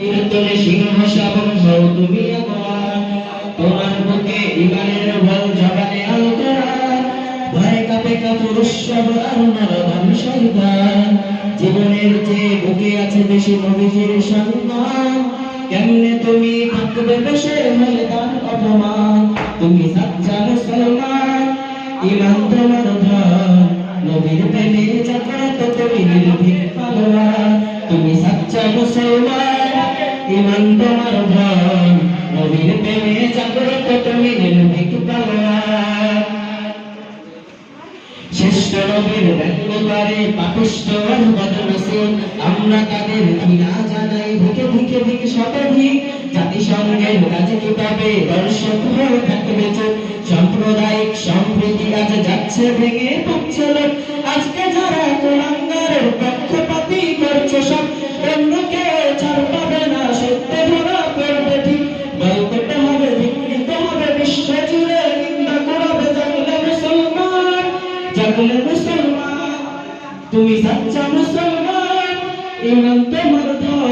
কীর্তনে সিংহ হও তুমি তোমার বুকে ইমানের বল জবানে আল কোরআন ভয়ে কাঁপে শয়তান জীবনের যে বুকে আছে বেশি নবীজির সম্মান কেমনে তুমি থাকবে বসে হলে দান অপমান? তুমি সাচ্চা মুসলমান ইমান তোমার ধন নবীর প্রেমে জাগ্রত তুমি নির্ভীক ইমান তোমার ধন নবীর প্রেমে জাগ্রত তুমি নির্ভীক পালোয়ান শ্রেষ্ঠ নবীর ব্যঙ্গকারে পাপিষ্ট আর বদনসিব আমরা তাদের ঘৃণা জানাই ধিকে ধিকে ধিকে শতাধিক জাতিসংঘের কাজে কিতাবে দর্শক হয়ে থাকবে সাম্প্রদায়িক সম্প্রীতি আজ যাচ্ছে ভেঙে পড়ছে আজকে যারা কোলাঙ্গারের পক্ষপাতি করছে সব অন্য জাগলে মুসলমান তুমি সচ্চা মুসলমান ইমান তোমার ধন